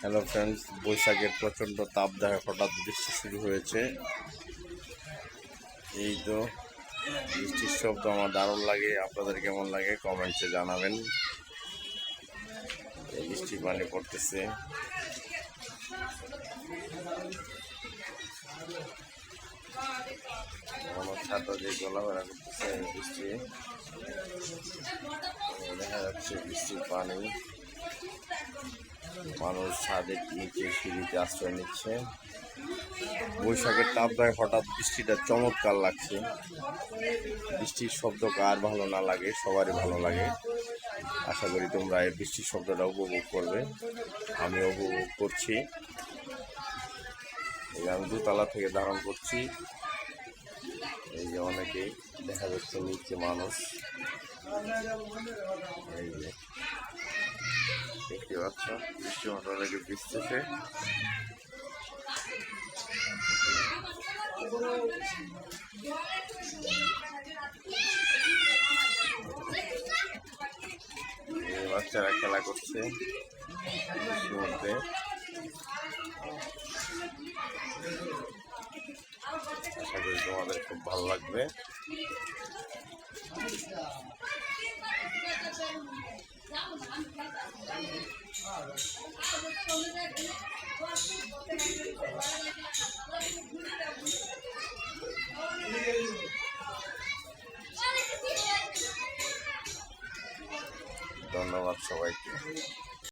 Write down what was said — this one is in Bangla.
হ্যালো ফ্রেন্ডস বৈশাখের প্রচণ্ড তাপ দেখা হঠাৎ বৃষ্টি শুরু হয়েছে। এই তো বৃষ্টির শব্দ আমার দারুণ লাগে, আপনাদের কেমন লাগে কমেন্টসে জানাবেন। বৃষ্টি পানি পড়তেছে। আমার ছাতা করতেছে বৃষ্টি। দেখা যাচ্ছে বৃষ্টির পানি। মানুষ ছাদের নিচে সিঁড়িতে আশ্রয় নিচ্ছে। বৈশাখের তাপদায় হঠাৎ বৃষ্টিটা চমৎকার লাগছে। বৃষ্টির শব্দ কার ভালো না লাগে, সবারই ভালো লাগে। আশা করি তোমরা এই বৃষ্টির শব্দটা উপভোগ করবে। আমি উপভোগ করছি। এই আমি দুতলা থেকে ধারণ করছি। এই যে অনেকেই দেখা যাচ্ছে নিচে মানুষ। এই যে পাচ্ছ বৃষ্টি লেগে বৃষ্টিতে বাচ্চারা খেলা করছে মধ্যে। আশা করি তোমাদের খুব ভালো লাগবে। ধন্যবাদ সবাইকে।